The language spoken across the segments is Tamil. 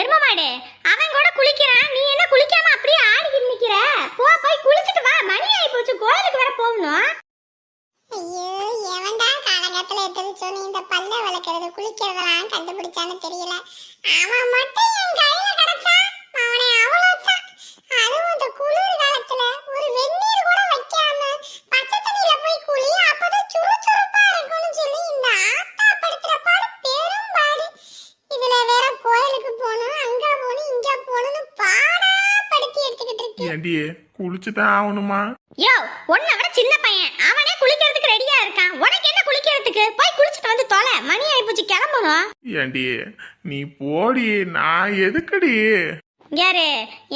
எரும மாடு. அவன் கூட குளிக்கிறான். நீ என்ன குளிக்காம அப்படியே ஆடிக்கிட்டு நிக்கிற? போ போய் குளிச்சிட்டு வா. மணி ஆயி போச்சு. கோயிலுக்கு வர போகணும். ஐயோ எவன்டா காலகட்டத்துல எத்தனை சொன்னி இந்த பல்ல வளர்க்கறது குளிக்கிறதெல்லாம் கண்டுபிடிச்சான்னு தெரியல. அவன் மட்டும் என் கையில ஏண்டியே குளிச்சு தான் ஆகணுமா? யோ உன்னை விட சின்ன பையன். அவனே குளிக்கிறதுக்கு ரெடியா இருக்கான். உனக்கு என்ன குளிக்கிறதுக்கு? போய் குளிச்சிட்டு வந்து தொலை. மணி ஆயி போச்சு கிளம்பணும் ஏண்டியே நீ போடி. நான் எதுக்குடி? யாரு?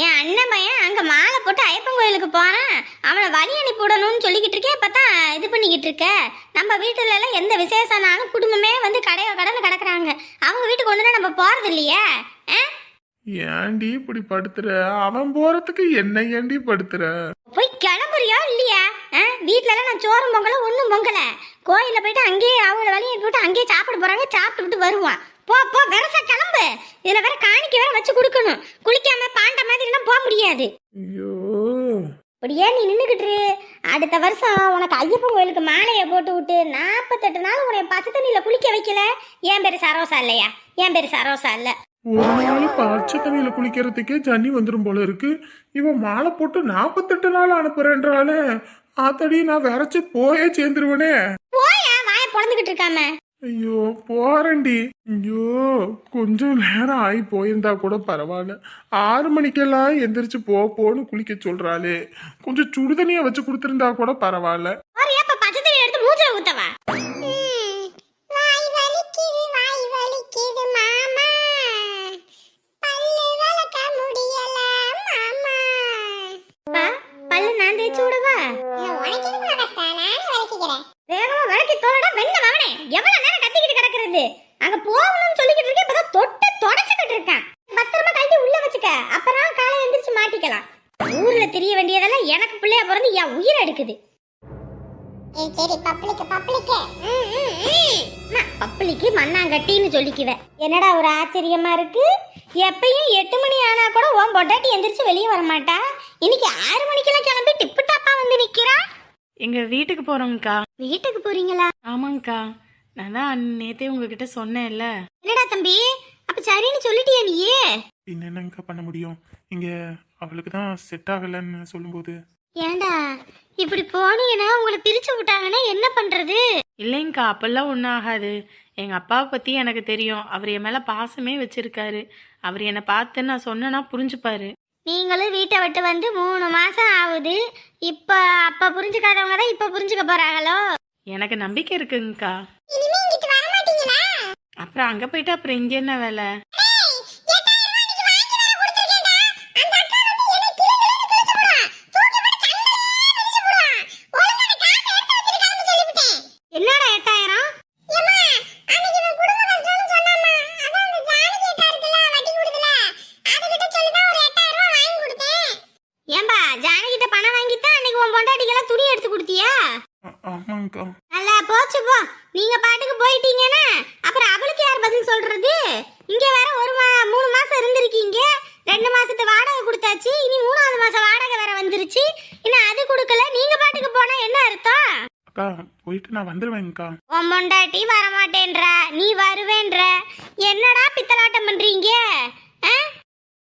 என் அண்ணன் பையன் அங்க மாலை போட்டு ஐயப்பன் கோயிலுக்கு போறான். அவனை வழி அனுப்பி விடணும்னு சொல்லிக்கிட்டு இருக்கே பார்த்தா இது பண்ணிக்கிட்டு இருக்க. நம்ம வீட்டுல எல்லாம் எந்த விசேஷம்னாலும் குடும்பமே வந்து கடையோ கடன் கிடக்குறாங்க. அவங்க வீட்டுக்கு ஒண்ணுனா நம்ம போறது இல்லையே ஆ? ஏண்டி இப்படி படுத்துற? அவன் போறதுக்கு என்ன ஏண்டி படுத்துற? போய் கிளம்புறியா இல்லையா? வீட்ல எல்லாம் நான் சோறும் பொங்கல ஒண்ணும் பொங்கல. கோயில்ல போயிட்டு அங்கேயே அவங்கள வழி அனுப்பி விட்டு அங்கேயே சாப்பிட போறாங்க சாப்பிட்டு விட்டு வருவான். போ போ வெரசா கிளம்பு. இதுல வேற காணிக்க வேற வச்சு கொடுக்கணும். குளிக்காம பாண்ட மாதிரி எல்லாம் போக முடியாது. ஐயோ அப்படியே நீ நின்றுக்கிட்டு. அடுத்த வருஷம் உனக்கு ஐயப்பன் கோயிலுக்கு மாலையை போட்டு விட்டு நாற்பத்தெட்டு நாள் உன்னை பச்சை தண்ணியில குளிக்க வைக்கல. என் பேரு சரோசா இல்லையா? என் பேரு சரோசா இல்ல? ஒரு நாள் பச்சை தண்ணியில குளிக்கிறதுக்கே ஜன்னி வந்துடும் போல இருக்கு. இவன் மாலை போட்டு நாற்பத்தெட்டு நாள் அனுப்புறேன்றாலே ஆத்தடி நான் விரைச்சு போயே சேர்ந்துருவனே. போயா? வாயை பொழந்துக்கிட்டு இருக்காம. ஐயோ போறேன்டி. ஐயோ கொஞ்சம் நேரம் ஆகி போயிருந்தா கூட பரவாயில்ல. ஆறு மணிக்கெல்லாம் எந்திரிச்சு போ போன்னு குளிக்க சொல்றாளே. கொஞ்சம் சுடுதண்ணிய வச்சு கொடுத்துருந்தா கூட பரவாயில்ல. எடுக்குது ஏய் சரி பப்ளிக்கு பப்ளிக்கு. ம். அம்மா, பப்பிளிக்கு மண்ணாங்கட்டின்னு சொல்லிக்குவேன் என்னடா ஒரு ஆச்சரியமா இருக்கு? எப்பயும் எட்டு மணி ஆனா கூட உன் பொண்டாட்டி எந்திரிச்சு வெளியே வர மாட்டா இன்னைக்கு ஆறு மணிக்கெல்லாம் கிளம்பி டிப்பு டாப்பா வந்து நிக்கிறா? எங்க வீட்டுக்கு போறோம்க்கா. வீட்டுக்கு போறீங்களா? ஆமாங்க்கா நான் தான் நேத்தே உங்ககிட்ட சொன்னேன்ல. என்னடா தம்பி? அப்ப சரின்னு சொல்லிட்டியா நீயே? பின்ன என்னங்க பண்ண முடியும்? இங்க அவளுக்கு தான் செட் ஆகலைன்னு சொல்லும்போது. ஏண்டா? இப்படி போனீங்கன்னா உங்களை பிரிச்சு விட்டாங்கன்னா என்ன பண்றது? இல்லைங்கக்கா அப்பெல்லாம் ஒன்றும் ஆகாது. எங்க அப்பாவை பத்தி எனக்கு தெரியும். அவர் என் மேல பாசமே வச்சிருக்காரு. அவர் என்னை பார்த்து நான் சொன்னேன்னா புரிஞ்சுப்பாரு. நீங்களும் வீட்டை விட்டு வந்து மூணு மாசம் ஆகுது. இப்ப அப்ப புரிஞ்சுக்காதவங்க தான் இப்ப புரிஞ்சுக்க போறாங்களோ? எனக்கு நம்பிக்கை இருக்குங்கக்கா. அப்புறம் அங்க போயிட்டு அப்புறம் இங்க என்ன வேலை ஏய், எட்டாயிரம் ரூபாய் இன்னைக்கு வாங்கி வேற கொடுத்திருக்கேன்டா. அந்த அக்கா வந்து என்னை கிளு கிளுன்னு கிழிச்சு போடுவா. தூக்கி போட்டு சண்டையே மிதிச்சு போடுவா. ஒழுங்கா அந்த காசை எடுத்து வச்சிருக்கான்னு சொல்லிவிட்டேன். என்னடா எட்டாயிரம் ஏம்மா, அன்னைக்கு இவன் குடும்ப கஷ்டம்னு சொன்னாம்மா. அதான் அந்த ஜானகி அக்கா இருக்குல்ல, வட்டி கொடுக்குதுல, அதுகிட்ட சொல்லிதான் ஒரு எட்டாயிரம் ரூபாய் வாங்கி கொடுத்தேன். ஏன்பா ஜானகிட்ட பணம் வாங்கித்தான் அன்னைக்கு பொண்டாட்டிக்கெல்லாம் துணி எடுத்து கொடுத்தியா? ஆமாங்கக்கா நல்லா போச்சு போ. நீங்க பாட்டுக்கு போயிட்டீங்கன்னா அப்புறம் அவளுக்கு யார் பதில் சொல்றது? இங்க வேற ஒரு மா மூணு மாசம் இருந்திருக்கீங்க. ரெண்டு மாசத்து வாடகை கொடுத்தாச்சு. இனி மூணாவது மாசம் வாடகை வேற வந்துருச்சு. இன்னும் அது கொடுக்கல? நீங்க பாட்டுக்கு போனா என்ன அர்த்தம்? அக்கா போயிட்டு நான் உன் வரமாட்டேன்ற. நீ வருவேன்ற. என்னடா பித்தலாட்டம் பண்றீங்க? ஆ?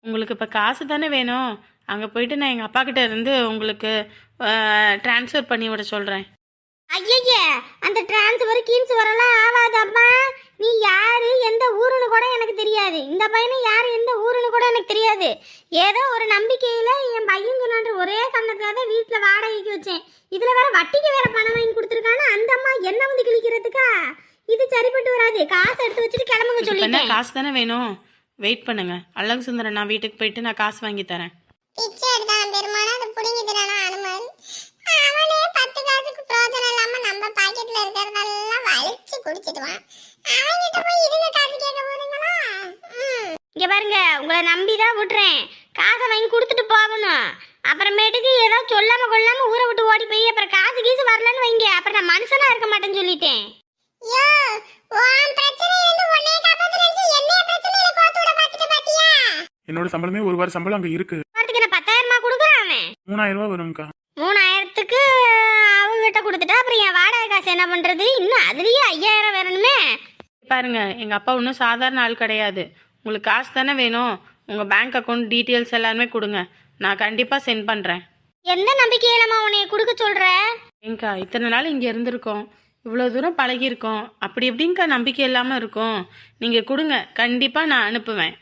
உங்களுக்கு இப்போ காசு தானே வேணும். அங்கே போயிட்டு நான் எங்கள் அப்பா கிட்ட இருந்து உங்களுக்கு ட்ரான்ஸ்ஃபர் பண்ணி விட சொல்கிறேன் ஐயய்ய அந்த டிரான்ஸ்ஃபர் கீன்ஸ் வரலாம் ஆகாதம்மா நீ யாரு எந்த ஊருன்னு கூட எனக்கு தெரியாது. இந்த பையனும் யாரு எந்த ஊருன்னு கூட எனக்கு தெரியாது. ஏதோ ஒரு நம்பிக்கையில என் பையன் சொன்னான்ற ஒரே காரணத்துக்காக தான் வீட்டில் வாடகைக்கு வச்சேன். இதுல வேற வட்டிக்கு வேற பணம் வாங்கி கொடுத்துருக்கானா? அந்த அம்மா என்ன வந்து கிழிக்கிறதுக்கா? இது சரிப்பட்டு வராது. காசு எடுத்து வச்சுட்டு கிளம்புங்க சொல்லிட்டேன். காசு தானே வேணும்? வெயிட் பண்ணுங்க. அழகு சுந்தரம் நான் வீட்டுக்கு போயிட்டு நான் காசு வாங்கி தரேன். பிச்சை எடுத்தான் பெருமானா, அதை புடுங்கிக்கிறானா அனுமார். அவனே பத்து காசுக்கு பிரயோஜனம் இல்லாம நம்ம பாக்கெட்ல இருக்கிறதெல்லாம் வலிச்சு குடிச்சிடுவான் அவன்கிட்ட போய் இதுங்க காசு கேட்க போறீங்களா ம். இங்க பாருங்க உங்களை நம்பி தான் விட்டுறேன். காசை வாங்கி கொடுத்துட்டு போகணும். அப்புறமேட்டுக்கு ஏதோ சொல்லாம கொள்ளாம ஊரை விட்டு ஓடி போய் அப்புறம் காசு கீசு வரலன்னு வைங்க. அப்புறம் நான் மனுஷனா இருக்க மாட்டேன்னு சொல்லிட்டேன். யோ உன் பிரச்சனையில இருந்து உன்னைய காப்பாத்த நினைச்சு என்னைய பிரச்சனையில கோத்து விட பாத்துட்டு பாத்தியா என்னோட சம்பளமே ஒரு வார சம்பளம் அங்க இருக்கு. வாரத்துக்கு என்ன பத்தாயிரமா கொடுக்குறான் அவன்? மூணாயிரம் ரூபாய் வரும்க்கா. மூணாயிரத்துக்கு அவங்ககிட்ட கொடுத்துட்டா அப்புறம் என் வாடகை காசு என்ன பண்றது? இன்னும் அதுலயே ஐயாயிரம் வரணுமே பாருங்க எங்கள் அப்பா ஒன்றும் சாதாரண ஆள் கிடையாது. உங்களுக்கு காசு தானே வேணும்? உங்கள் பேங்க் அக்கௌண்ட் டீட்டெயில்ஸ் எல்லாமே கொடுங்க. நான் கண்டிப்பாக சென்ட் பண்ணுறேன் எந்த நம்பிக்கையிலமா உன்னைய கொடுக்க சொல்ற? ஏங்கா இத்தனை நாள் இங்கே இருந்திருக்கோம். இவ்வளோ தூரம் பழகியிருக்கோம். அப்படி எப்படிங்கக்கா நம்பிக்கை இல்லாமல் இருக்கும்? நீங்கள் கொடுங்க. கண்டிப்பாக நான் அனுப்புவேன்.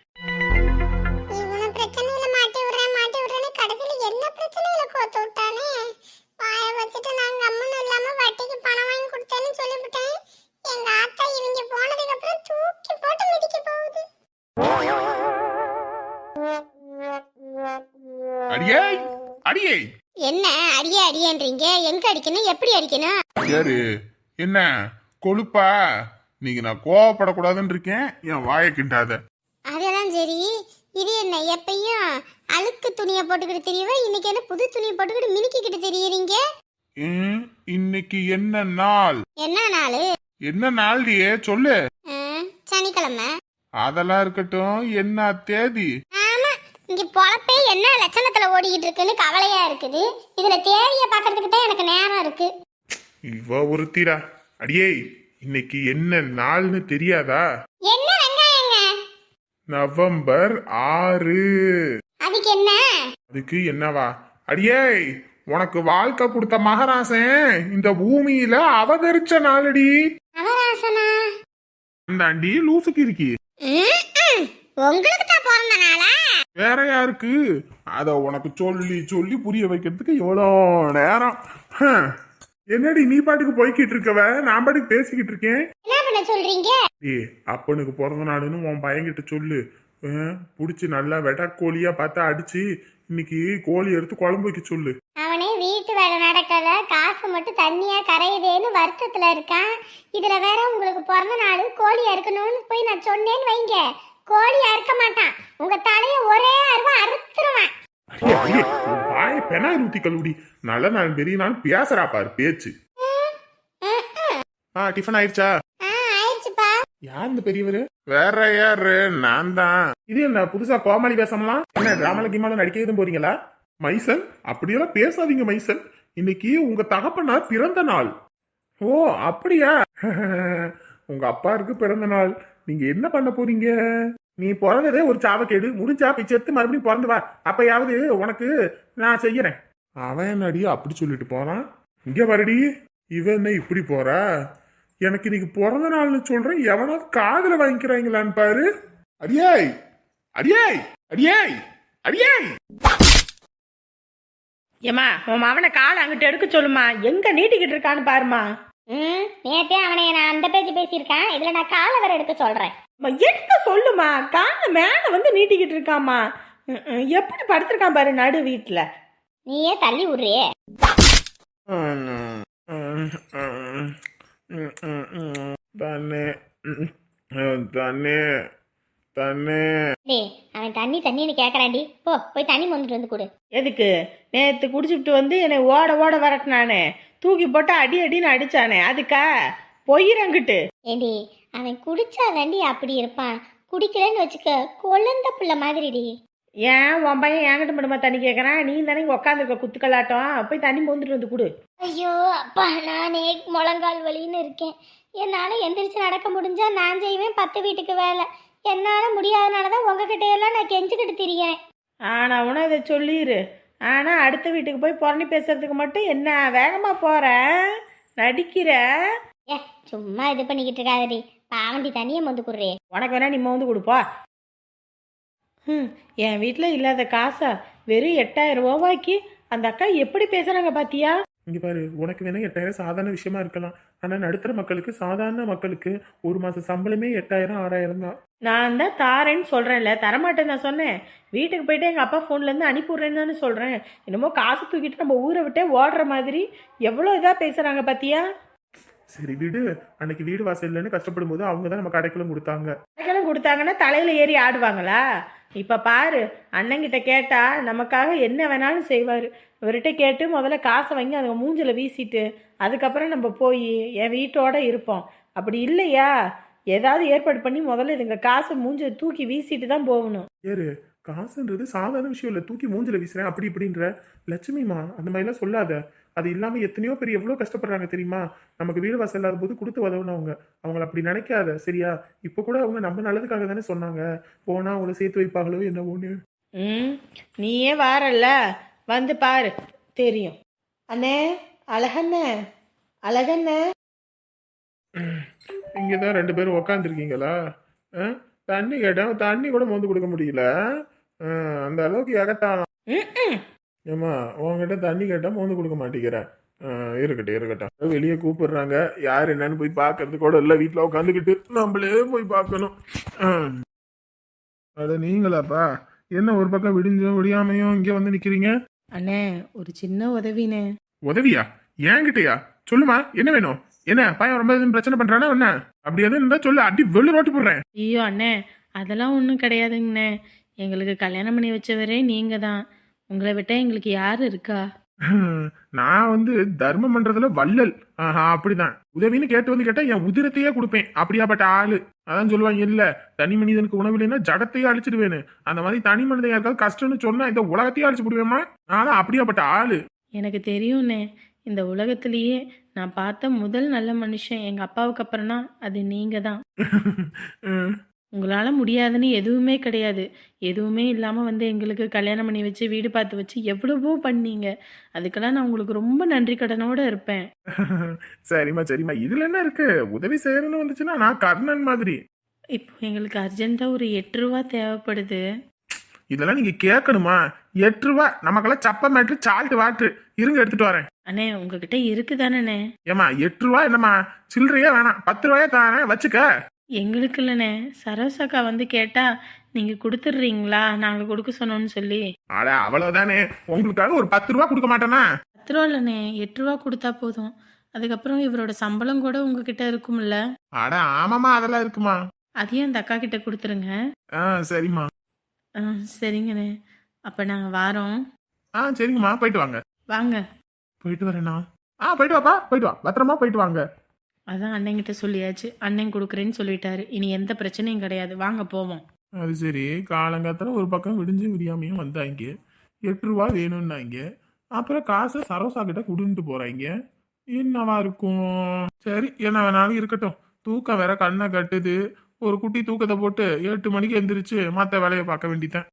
அடியே அடியே. என்ன அடியே அடியேன்றீங்க? எங்க அடிக்கணும்? எப்படி அடிக்கணும்? யாரு என்ன கொழுப்பா? நீங்க நான் கோவப்படக்கூடாதுன்னு இருக்கேன் என் வாயை கிண்டாத. அதெல்லாம் சரி. இது என்ன எப்பயும் அழுக்கு துணியை போட்டுக்கிட்டு தெரியவா? இன்னைக்கு என்ன புது துணியை போட்டுக்கிட்டு மினுக்கிக்கிட்டு தெரியறீங்க? இன்னைக்கு என்ன நாள்? என்ன நாள்? என்ன நாள்டியே சொல்லு. சனிக்கிழமை. அதெல்லாம் இருக்கட்டும் என்ன தேதி? இங்க பொழப்பே என்ன லட்சணத்துல ஓடிக்கிட்டு இருக்குன்னு கவலையா இருக்குது. இதுல தேதிய பாக்குறதுக்கு தான் எனக்கு நேரம் இருக்கு. இவ ஒருத்திடா. அடியே இன்னைக்கு என்ன நாள்னு தெரியாதா? என்ன வெங்காயங்க? நவம்பர் ஆறு. அதுக்கு என்ன? அதுக்கு என்னவா? அடியே உனக்கு வாழ்க்கை கொடுத்த மகராசன் இந்த பூமியில அவதரிச்ச நாளடி. நவராசனா அந்தாண்டி லூசுக்கு இருக்கி. உங்களுக்கு வேற யாருக்கு? அத உனக்கு சொல்லி சொல்லி புரிய வைக்கிறதுக்கு எவ்வளோ நேரம். என்னடி நீ பாட்டுக்கு போய்கிட்டு இருக்கவ? நான் பாட்டுக்கு பேசிக்கிட்டு இருக்கேன். என்ன பண்ண சொல்றீங்க? ஏ அப்பனுக்கு பிறந்த நாளுன்னு உன் பையன்கிட்ட சொல்லு. பிடிச்சி நல்லா வெட்டக்கோழியா பார்த்து அடிச்சு இன்னைக்கு கோழி எடுத்து குழம்பு வைக்க சொல்லு. அவனே வீட்டு வேலை நடக்கல. காசு மட்டும் தண்ணியா கரையுதேன்னு வருத்தத்துல இருக்கான். இதுல வேற உங்களுக்கு பிறந்த நாள் கோழியா இருக்கணும்னு போய் நான் சொன்னேன்னு வைங்க. கோழியா இருக்க மாட்டான். உங்க வாய பெனா ஊத்தி நல்ல நாள் பெரிய நாள் பேசுறா பாரு பேச்சு. ஆ டிஃபன் ஆயிடுச்சா? யார் இந்த பெரியவர்? வேற யாரு? நான் தான். இது என்ன புதுசா கோமாளி பேசலாம் என்ன டிராமால கிமால நடிக்க எதுவும் போறீங்களா? மைசன்? அப்படியெல்லாம் பேசாதீங்க மைசன். இன்னைக்கு உங்க தகப்பனார் பிறந்த நாள். ஓ அப்படியா? உங்க அப்பாருக்கு பிறந்த நாள். நீங்க என்ன பண்ண போறீங்க? நீ பிறந்ததே ஒரு சாவக்கேடு. முடிஞ்சா போய் செத்து மறுபடியும் பிறந்து வா. அப்பயாவது உனக்கு நான் செய்யறேன். அவன் என்னடி அப்படி சொல்லிட்டு போறான்? இங்க வரடி இவன் என்ன இப்படி போறா? எனக்கு இன்னைக்கு பிறந்த நாள்னு சொல்றேன். எவனாவது காதுல வாங்கிக்கிறாங்களான்னு பாரு. அடியாய்! அடியாய்! அடியாய்! அடியாய்! ஏம்மா உன் மவனை காலை அங்கிட்டு எடுக்க சொல்லுமா எங்கே நீட்டிக்கிட்டு இருக்கான்னு பாருமா ம் நேத்தே அவனை நான் அந்த பேச்சு பேசியிருக்கேன். இதுல நான் காலை வேற எடுக்க சொல்றேன். அம்மா, எடுக்க சொல்லுமா? காலை மேலே வந்து நீட்டிக்கிட்டு இருக்காமா எப்படி படுத்திருக்கான் பாரு நடு வீட்டில் நீயே தள்ளி விடுறியே? தண்ணே தண்ணே தண்ணே. டேய் அவன் தண்ணி தண்ணின்னு கேக்குறான்டி. போ போய் தண்ணி மொந்துட்டு வந்து கொடு. எதுக்கு? நேற்று குடிச்சுட்டு வந்து என்னை ஓட ஓட வரட்டினானே. தூக்கி போட்டு அடி அடின்னு அடிச்சானே. அதுக்கா பொய்யிறங்கிட்டு. ஏண்டி அவன் குடிச்சா தாண்டி அப்படி இருப்பான். குடிக்கலன்னு வச்சுக்க குழந்தை பிள்ளை மாதிரிடி. ஏன் உன் பையன் என்கிட்ட மட்டுமா தண்ணி கேட்குறான் நீ தானே உட்காந்துருக்க குத்துக்கலாட்டம் போய் தண்ணி மொந்துட்டு வந்து கொடு. ஐயோ அப்பா நானே முழங்கால் வலின்னு இருக்கேன். என்னால் எந்திரிச்சு நடக்க முடிஞ்சா நான் செய்வேன் பத்து வீட்டுக்கு வேலை. என்னால் முடியாதனால தான் உங்ககிட்ட எல்லாம் நான் கெஞ்சிக்கிட்டு திரியேன். ஆனால் உன இதை சொல்லிடு ஆனால் அடுத்த வீட்டுக்கு போய் புறணி பேசுறதுக்கு மட்டும் என்ன வேகமாக போகிற நடிக்கிற? ஏ சும்மா இது பண்ணிக்கிட்டு இருக்காதடி. பாவண்டி தண்ணியை மொந்து குடுறே. உனக்கு வேணா நீ வந்து கொடுப்பா. ம் என் வீட்டில் இல்லாத காசை வெறும் எட்டாயிரம் ரூபாய்க்கு அந்த அக்கா எப்படி பேசுகிறாங்க பாத்தியா? இங்க பாரு உனக்கு வேணா எட்டாயிரம் சாதாரண விஷயமா இருக்கலாம். ஆனா நடுத்தர மக்களுக்கு சாதாரண மக்களுக்கு ஒரு மாச சம்பளமே எட்டாயிரம் ஆறாயிரம் தான். நான் தான் தாரேன்னு சொல்கிறேன்ல தரமாட்டேன்னு நான் சொன்னேன். வீட்டுக்கு போயிட்டு எங்கள் அப்பா ஃபோன்லேருந்து அனுப்பிவிட்றேன்னு தானே சொல்கிறேன் என்னமோ காசு தூக்கிட்டு நம்ம ஊரை விட்டே ஓடுற மாதிரி எவ்வளோ இதாக பேசுகிறாங்க பாத்தியா? சரி வீடு. அன்னைக்கு வீடு வாசல் இல்லைன்னு கஷ்டப்படும் போது அவங்க தான் நமக்கு அடைக்கலம் கொடுத்தாங்க. அடைக்கலம் கொடுத்தாங்கன்னா தலையில் ஏறி ஆடுவாங்களா? இப்போ பாரு அண்ணங்கிட்ட கேட்டா நமக்காக என்ன வேணாலும் செய்வார். இவர்கிட்ட கேட்டு முதல்ல காசை வாங்கி அவங்க மூஞ்சில வீசிட்டு அதுக்கப்புறம் நம்ம போய் என் வீட்டோட இருப்போம். அப்படி இல்லையா? ஏதாவது ஏற்பாடு பண்ணி முதல்ல இதுங்க காசை மூஞ்சில தூக்கி வீசிட்டு தான் போகணும். ஏறு. காசுன்றது சாதாரண விஷயம் இல்லை. தூக்கி மூஞ்சில வீசுறேன் அப்படி இப்படின்ற. லட்சுமிமா அந்த மாதிரிலாம் சொல்லாத. அது இல்லாம எத்தனையோ பேர் எவ்வளோ கஷ்டப்படுறாங்க தெரியுமா? நமக்கு வீடு வாசல் இல்லாத போது கொடுத்து உதவுனவங்க. அவங்கள அப்படி நினைக்காத சரியா? இப்போ கூட அவங்க நம்ம நல்லதுக்காக தானே சொன்னாங்க. போனா அவங்கள சேர்த்து வைப்பாங்களோ என்னவோன்னு. ம் நீயே வாரல்ல. வந்து பாரு. தெரியும். அண்ணே அழகண்ணே அழகண்ணே. இங்கே தான் ரெண்டு பேரும் உக்காந்துருக்கீங்களா? தண்ணி கேட்டேன். தண்ணி கூட மோந்து கொடுக்க முடியல. அந்த அளவுக்கு எகட்டாலாம் ம் ஏம்மா உங்ககிட்ட தண்ணி கேட்டால் மோந்து கொடுக்க மாட்டேங்கிறேன். இருக்கட்டும் இருக்கட்டும். வெளியே கூப்பிடுறாங்க. யார் என்னன்னு போய் பார்க்கறது கூட இல்லை. வீட்டில் உட்காந்துக்கிட்டு நம்மளே போய் பார்க்கணும். அட நீங்களாப்பா என்ன ஒரு பக்கம் விடிஞ்சும் விடியாமையும் இங்கே வந்து நிற்கிறீங்க அண்ணே ஒரு சின்ன உதவிண்ணே உதவியா? ஏன்கிட்டயா சொல்லுமா என்ன வேணும்? என்ன பையன் ரொம்ப எதுவும் பிரச்சனை பண்றானா என்ன? அப்படி எதுவும் இருந்தா சொல்லு. அடி வெள்ளு ரோட்டி போடுறேன். ஐயோ அண்ணே அதெல்லாம் ஒன்றும் கிடையாதுங்கண்ணே. எங்களுக்கு கல்யாணம் பண்ணி வச்சவரே நீங்கள் தான் உங்களை விட்டால் எங்களுக்கு யார் இருக்கா? நான் வந்து தர்மம் பண்றதுல வள்ளல். அப்படிதான். உதவின்னு கேட்டு வந்து கேட்டா என் உதிரத்தையே கொடுப்பேன். அப்படியாப்பட்ட ஆளு. அதான் சொல்லுவாங்க இல்ல தனி மனிதனுக்கு உணவு இல்லைன்னா ஜடத்தையே அழிச்சிடுவேன்னு அந்த மாதிரி தனி மனிதன் யாருக்காவது கஷ்டம்னு சொன்னா இந்த உலகத்தையே அழிச்சு விடுவேமா? நானும் அப்படியாப்பட்ட ஆளு. எனக்கு தெரியும்ண்ணே இந்த உலகத்திலேயே நான் பார்த்த முதல் நல்ல மனுஷன் எங்கள் அப்பாவுக்கு அப்புறம்னா அது நீங்கள் தான். உங்களால் முடியாதுன்னு எதுவுமே கிடையாது. எதுவுமே இல்லாமல் வந்து எங்களுக்கு கல்யாணம் பண்ணி வச்சு வீடு பார்த்து வச்சு எவ்வளவோ பண்ணீங்க. அதுக்கெல்லாம் நான் உங்களுக்கு ரொம்ப நன்றி கடனோட இருப்பேன். சரிம்மா சரிம்மா. இதுல என்ன இருக்கு? உதவி செய்யணும்னு வந்துச்சுன்னா நான் கர்ணன் மாதிரி. இப்போ எங்களுக்கு அர்ஜென்ட்டாக ஒரு எட்டு ரூபா தேவைப்படுது. இதெல்லாம் நீங்க கேட்கணுமா? எட்டு ரூபா. நமக்கெல்லாம் சப்ப மேட்ரு சால்ட் வாட்ரு இருங்க எடுத்துட்டு வரேன். அண்ணே உங்ககிட்ட இருக்குதானண்ணே ஏமா எட்டு ரூபா என்னம்மா? சில்லறையே வேணாம். பத்து ரூபாயா தானே? வச்சுக்க. எங்களுக்கு இல்லைண்ணே. சரோசாக்கா வந்து கேட்டால் நீங்கள் கொடுத்துட்றீங்களா? நாங்கள் கொடுக்க சொன்னோன்னு சொல்லி. அட அவ்வளவுதானே. உங்களுக்காக ஒரு பத்து ரூபா கொடுக்க மாட்டேனா? பத்து ரூபா இல்லைண்ணே. எட்டு ரூபா கொடுத்தா போதும். அதுக்கப்புறம் இவரோட சம்பளம் கூட உங்ககிட்ட இருக்கும்ல. அட ஆமாமா அதெல்லாம் இருக்குமா? அதையும் அந்த அக்கா கிட்ட கொடுத்துருங்க. ஆ சரிம்மா. ஆ சரிங்கண்ணே. அப்போ நாங்கள் வாரோம். ஆ சரிங்கம்மா. போயிட்டு வாங்க. வாங்க. போயிட்டு வரேனா ஆ போயிட்டு வாப்பா. போயிட்டு வா. பத்திரமா போயிட்டு வாங்க. அதான் அண்ணன்கிட்ட சொல்லியாச்சு. அண்ணன் கொடுக்குறேன்னு சொல்லிட்டாரு. இனி எந்த பிரச்சனையும் கிடையாது. வாங்க போவோம். அது சரி. காலங்காத்தால ஒரு பக்கம் விடிஞ்சு விடியாமையும் வந்தாங்க எட்டு ரூபா வேணும்னாங்க அப்புறம் காசை சரோசா கிட்ட கொடுன்ட்டு போறாங்க என்னவா இருக்கும்? சரி என்ன வேணாலும் இருக்கட்டும். தூக்கம் வேற கண்ணை கட்டுது. ஒரு குட்டி தூக்கத்தை போட்டு எட்டு மணிக்கு எந்திரிச்சு மற்ற வேலையை பார்க்க வேண்டியதான்